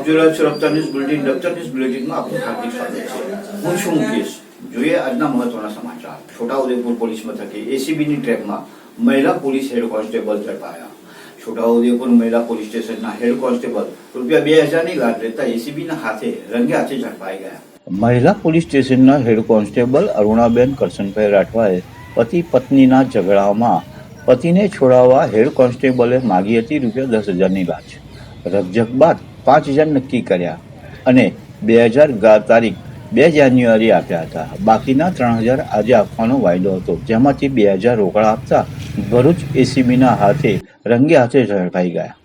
jewellers Raftaar news bulletin Raftaar news બુલેટિનમાં આપનું હાર્દિક સ્વાગત છે હું છું મુકેશ જોઈએ આજના મહત્વના સમાચાર છોટાઉદેપુર પોલીસ મથકે એસીબીની ટ્રેકમાં મહિલા પોલીસ હેડ કોન્સ્ટેબલ ઝડપાયા છોટાઉદેપુર મહિલા પોલીસ સ્ટેશનના હેડ કોન્સ્ટેબલ રૂપિયા બે હજારની લાંચ લેતા એસીબીના હાથે રંગે હાથે ઝડપાઈ ગયા મહિલા પોલીસ સ્ટેશનના હેડ કોન્સ્ટેબલ અરુણાબેન કરશનભાઈ રાઠવાએ પતિ પત્નીના ઝઘડામાં પતિને છોડાવવા હેડ કોન્સ્ટેબલે માગી હતી રૂપિયા દસ હજારની લાંચ રકઝક બાદ પાંચ હજાર નક્કી કર્યા અને બે હજાર તારીખ બે જાન્યુઆરી આપ્યા હતા. બાકીના ત્રણ હજાર આજે આપવાનો વાયદો હતો, જેમાંથી બે હજાર રોકડા આપતા ભરૂચ એસીબીના હાથે રંગે હાથે ઝડપાઈ ગયા.